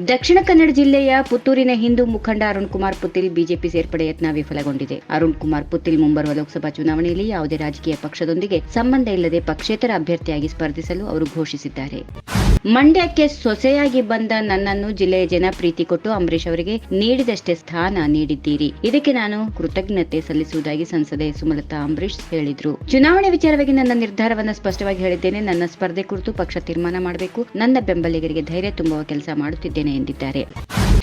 ದಕ್ಷಿಣ ಕನ್ನಡ ಜಿಲ್ಲೆಯ ಪುತ್ತೂರಿನ ಹಿಂದೂ ಮುಖಂಡ ಅರುಣ್ ಕುಮಾರ್ ಪುತ್ತಿಲ್ ಬಿಜೆಪಿ ಸೇರ್ಪಡೆ ಯತ್ನ ವಿಫಲಗೊಂಡಿದೆ. ಅರುಣ್ ಕುಮಾರ್ ಪುತ್ತಿಲ್ ಮುಂಬರುವ ಲೋಕಸಭಾ ಚುನಾವಣೆಯಲ್ಲಿ ಯಾವುದೇ ರಾಜಕೀಯ ಪಕ್ಷದೊಂದಿಗೆ ಸಂಬಂಧ ಇಲ್ಲದೆ ಪಕ್ಷೇತರ ಅಭ್ಯರ್ಥಿಯಾಗಿ ಸ್ಪರ್ಧಿಸಲು ಅವರು ಘೋಷಿಸಿದ್ದಾರೆ. ಮಂಡ್ಯಕ್ಕೆ ಸೊಸೆಯಾಗಿ ಬಂದ ನನ್ನನ್ನು ಜಿಲ್ಲೆಯ ಜನ ಪ್ರೀತಿ ಕೊಟ್ಟು ಅಂಬರೀಷ್ ಅವರಿಗೆ ನೀಡಿದಷ್ಟೇ ಸ್ಥಾನ ನೀಡಿದ್ದೀರಿ. ಇದಕ್ಕೆ ನಾನು ಕೃತಜ್ಞತೆ ಸಲ್ಲಿಸುವುದಾಗಿ ಸಂಸದೆ ಸುಮಲತಾ ಅಂಬರೀಷ್ ಹೇಳಿದ್ರು. ಚುನಾವಣೆ ವಿಚಾರವಾಗಿ ನನ್ನ ನಿರ್ಧಾರವನ್ನು ಸ್ಪಷ್ಟವಾಗಿ ಹೇಳಿದ್ದೇನೆ. ನನ್ನ ಸ್ಪರ್ಧೆ ಕುರಿತು ಪಕ್ಷ ತೀರ್ಮಾನ ಮಾಡಬೇಕು. ನನ್ನ ಬೆಂಬಲಿಗರಿಗೆ ಧೈರ್ಯ ತುಂಬುವ ಕೆಲಸ ಮಾಡುತ್ತಿದ್ದೇನೆ. ಎಂದಿದ್ದಾರೆ.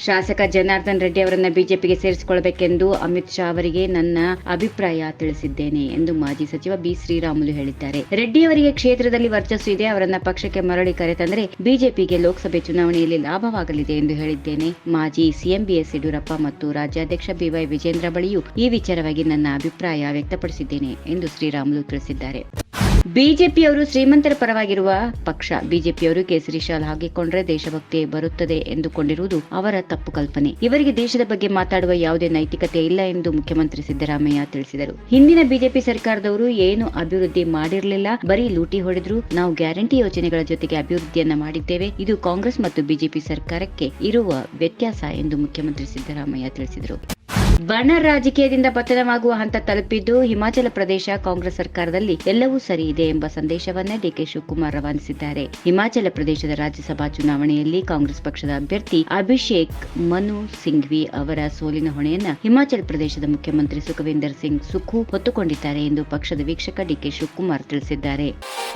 ಶಾಸಕ ಜನಾರ್ದನ್ ರೆಡ್ಡಿ ಅವರನ್ನ ಬಿಜೆಪಿಗೆ ಸೇರಿಸಿಕೊಳ್ಳಬೇಕೆಂದು ಅಮಿತ್ ಶಾ ಅವರಿಗೆ ನನ್ನ ಅಭಿಪ್ರಾಯ ತಿಳಿಸಿದ್ದೇನೆ ಎಂದು ಮಾಜಿ ಸಚಿವ ಬಿ ಶ್ರೀರಾಮುಲು ಹೇಳಿದ್ದಾರೆ. ರೆಡ್ಡಿ ಅವರಿಗೆ ಕ್ಷೇತ್ರದಲ್ಲಿ ವರ್ಚಸ್ಸು ಇದೆ, ಅವರನ್ನ ಪಕ್ಷಕ್ಕೆ ಮರಳಿ ಕರೆತಂದರೆ ಬಿಜೆಪಿಗೆ ಲೋಕಸಭೆ ಚುನಾವಣೆಯಲ್ಲಿ ಲಾಭವಾಗಲಿದೆ ಎಂದು ಹೇಳಿದ್ದೇನೆ. ಮಾಜಿ ಸಿಎಂ ಬಿಎಸ್ ಯಡಿಯೂರಪ್ಪ ಮತ್ತು ರಾಜ್ಯಾಧ್ಯಕ್ಷ ಬಿವೈ ವಿಜೇಂದ್ರ ಬಳಿಯೂ ಈ ವಿಚಾರವಾಗಿ ನನ್ನ ಅಭಿಪ್ರಾಯ ವ್ಯಕ್ತಪಡಿಸಿದ್ದೇನೆ ಎಂದು ಶ್ರೀರಾಮುಲು ತಿಳಿಸಿದ್ದಾರೆ. ಬಿಜೆಪಿಯವರು ಶ್ರೀಮಂತರ ಪರವಾಗಿರುವ ಪಕ್ಷ. ಬಿಜೆಪಿಯವರು ಕೇಸರಿ ಶಾಲ್ ಹಾಕಿಕೊಂಡ್ರೆ ದೇಶಭಕ್ತಿ ಬರುತ್ತದೆ ಎಂದುಕೊಂಡಿರುವುದು ಅವರ ತಪ್ಪು ಕಲ್ಪನೆ. ಇವರಿಗೆ ದೇಶದ ಬಗ್ಗೆ ಮಾತಾಡುವ ಯಾವುದೇ ನೈತಿಕತೆ ಇಲ್ಲ ಎಂದು ಮುಖ್ಯಮಂತ್ರಿ ಸಿದ್ದರಾಮಯ್ಯ ತಿಳಿಸಿದರು. ಹಿಂದಿನ ಬಿಜೆಪಿ ಸರ್ಕಾರದವರು ಏನು ಅಭಿವೃದ್ಧಿ ಮಾಡಿರಲಿಲ್ಲ, ಬರೀ ಲೂಟಿ ಹೊಡೆದ್ರು. ನಾವು ಗ್ಯಾರಂಟಿ ಯೋಜನೆಗಳ ಜೊತೆಗೆ ಅಭಿವೃದ್ಧಿಯನ್ನ ಮಾಡಿದ್ದೇವೆ. ಇದು ಕಾಂಗ್ರೆಸ್ ಮತ್ತು ಬಿಜೆಪಿ ಸರ್ಕಾರಕ್ಕೆ ಇರುವ ವ್ಯತ್ಯಾಸ ಎಂದು ಮುಖ್ಯಮಂತ್ರಿ ಸಿದ್ದರಾಮಯ್ಯ ತಿಳಿಸಿದರು. ಬಣ ರಾಜಕೀಯದಿಂದ ಪತನವಾಗುವ ಹಂತ ತಲುಪಿದ್ದು ಹಿಮಾಚಲ ಪ್ರದೇಶ ಕಾಂಗ್ರೆಸ್ ಸರ್ಕಾರದಲ್ಲಿ ಎಲ್ಲವೂ ಸರಿ ಇದೆ ಎಂಬ ಸಂದೇಶವನ್ನೇ ಡಿಕೆ ಶಿವಕುಮಾರ್ ರವಾನಿಸಿದ್ದಾರೆ. ಹಿಮಾಚಲ ಪ್ರದೇಶದ ರಾಜ್ಯಸಭಾ ಚುನಾವಣೆಯಲ್ಲಿ ಕಾಂಗ್ರೆಸ್ ಪಕ್ಷದ ಅಭ್ಯರ್ಥಿ ಅಭಿಷೇಕ್ ಮನು ಸಿಂಘ್ವಿ ಅವರ ಸೋಲಿನ ಹೊಣೆಯನ್ನ ಹಿಮಾಚಲ ಪ್ರದೇಶದ ಮುಖ್ಯಮಂತ್ರಿ ಸುಖವಿಂದರ್ ಸಿಂಗ್ ಸುಖು ಹೊತ್ತುಕೊಂಡಿದ್ದಾರೆ ಎಂದು ಪಕ್ಷದ ವೀಕ್ಷಕ ಡಿಕೆ ಶಿವಕುಮಾರ್ ತಿಳಿಸಿದ್ದಾರೆ.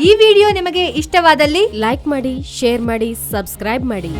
ಈ ವಿಡಿಯೋ ನಿಮಗೆ ಇಷ್ಟವಾದಲ್ಲಿ ಲೈಕ್ ಮಾಡಿ, ಶೇರ್ ಮಾಡಿ, ಸಬ್ಸ್ಕ್ರೈಬ್ ಮಾಡಿ.